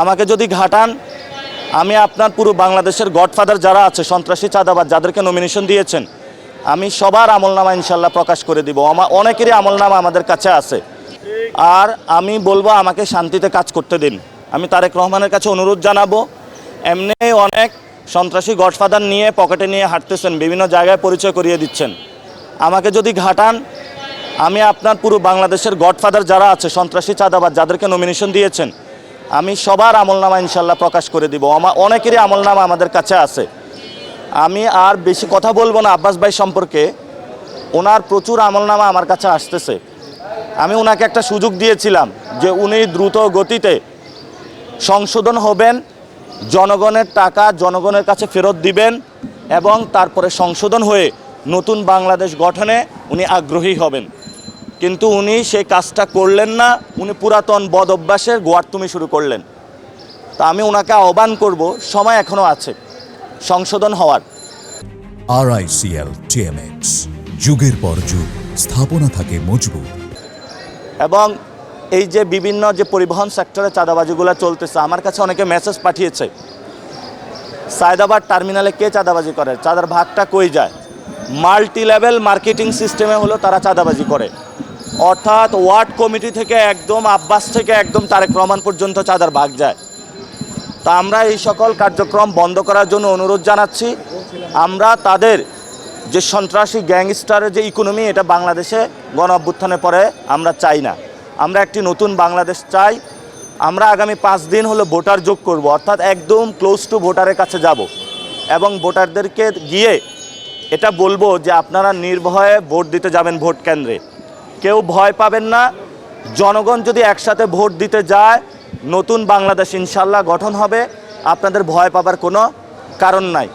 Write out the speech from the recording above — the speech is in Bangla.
আমাকে যদি ঘাটান, আমি আপনার পুরো বাংলাদেশের গডফাদার যারা আছে, সন্ত্রাসী চাঁদাবাদ যাদেরকে নমিনেশন দিয়েছেন, আমি সবার আমলনামা ইনশাল্লাহ প্রকাশ করে দিব। আমার অনেকেরই আমলনামা আমাদের কাছে আছে। আর আমি বলব, আমাকে শান্তিতে কাজ করতে দিন। আমি তারেক রহমানের কাছে অনুরোধ জানাব, এমনি অনেক সন্ত্রাসী গডফাদার নিয়ে পকেটে নিয়ে হাঁটতেছেন, বিভিন্ন জায়গায় পরিচয় করিয়ে দিচ্ছেন। আমাকে যদি ঘাটান, আমি আপনার পুরো বাংলাদেশের গডফাদার যারা আছে, সন্ত্রাসী চাঁদাবাদ যাদেরকে নমিনেশন দিয়েছেন আমি সবার আমলনামা ইনশাল্লাহ প্রকাশ করে দিব। আমার অনেকেরই আমলনামা আমাদের কাছে আছে। আমি আর বেশি কথা বলব না আব্বাস ভাই সম্পর্কে। ওনার প্রচুর আমলনামা আমার কাছে আসতেছে। আমি ওনাকে একটা সুযোগ দিয়েছিলাম যে উনি দ্রুত গতিতে সংশোধন হবেন, জনগণের টাকা জনগণের কাছে ফেরত দিবেন এবং তারপরে সংশোধন হয়ে নতুন বাংলাদেশ গঠনে উনি আগ্রহী হবেন। কিন্তু উনি সেই কাজটা করলেন না উনি পুরাতন বদ অভ্যাসের গোয়ারতুমি শুরু করলেন। তা আমি ওনাকে আহ্বান করব সময় এখনও আছে সংশোধন হওয়ার। আর আরআইসিএল টিএমএক্স যুগের পর যুগ স্থাপনা থাকে মজবুত। এবং এই যে বিভিন্ন যে পরিবহন সেক্টরে চাঁদাবাজিগুলো চলতেছে আমার কাছে অনেকে মেসেজ পাঠিয়েছে সায়দাবাদ টার্মিনালে কে চাঁদাবাজি করে চাঁদার ভাগটা কই যায়? মাল্টি লেভেল মার্কেটিং সিস্টেমে হলো তারা চাঁদাবাজি করে। অর্থাৎ ওয়ার্ড কমিটি থেকে একদম আব্বাস থেকে একদম তারেক রহমান পর্যন্ত চাঁদার ভাগ যায়। তা আমরা এই সকল কার্যক্রম বন্ধ করার জন্য অনুরোধ জানাচ্ছি। আমরা তাদের যে সন্ত্রাসী গ্যাংস্টারের যে ইকোনমি, এটা বাংলাদেশে গণ অভ্যুত্থানের পরে আমরা চাই না। আমরা একটি নতুন বাংলাদেশ চাই। আমরা আগামী পাঁচ দিন হলো ভোটার যোগ করব, অর্থাৎ একদম ক্লোজ টু ভোটারের কাছে যাব। এবং ভোটারদেরকে গিয়ে এটা বলব যে আপনারা নির্ভয়ে ভোট দিতে যাবেন ভোট কেন্দ্রে। কেউ ভয় পাবেন না। জনগণ যদি একসাথে ভোট দিতে যায়, নতুন বাংলাদেশ ইনশাল্লাহ গঠন হবে। আপনাদের ভয় পাবার কোনো কারণ নাই।